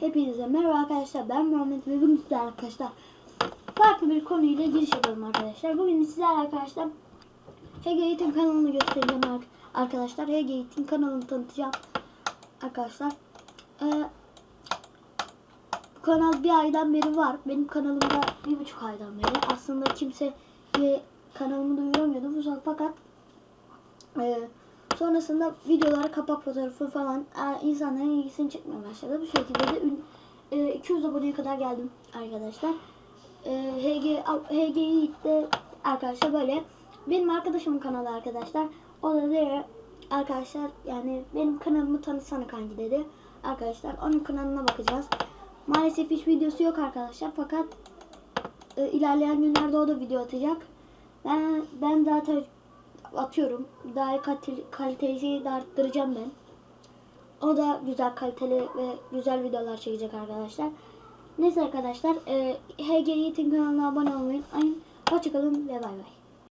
Hepinize merhaba arkadaşlar. Ben Muhammed ve bugün sizlerle arkadaşlar farklı bir konuyla giriş yapalım arkadaşlar. Bugün sizlerle arkadaşlar Hege Eğitim kanalını göstereceğim ar- arkadaşlar. Hege Eğitim kanalını tanıtacağım arkadaşlar. Ee, bu kanal bir aydan beri var. Benim kanalımda bir buçuk aydan beri. Aslında kimse kanalımı duyuramıyordu. Fakat e, Sonrasında videolara kapak fotoğrafı falan e, insanların ilgisini çekmeye başladı. Bu şekilde de ün- e, 200 aboneye kadar geldim arkadaşlar. E, HG, HG Yiğit'te arkadaşlar böyle benim arkadaşımın kanalı arkadaşlar. O da dedi arkadaşlar yani benim kanalımı tanısana kanki dedi. Arkadaşlar onun kanalına bakacağız. Maalesef hiç videosu yok arkadaşlar fakat ilerleyen günlerde o da video atacak. Ben ben zaten atıyorum. Daha kalitesi de arttıracağım ben. O da güzel kaliteli ve güzel videolar çekecek arkadaşlar. Neyse arkadaşlar. E, HG Eğitim kanalına abone olmayı unutmayın. Hoşçakalın ve bay bay.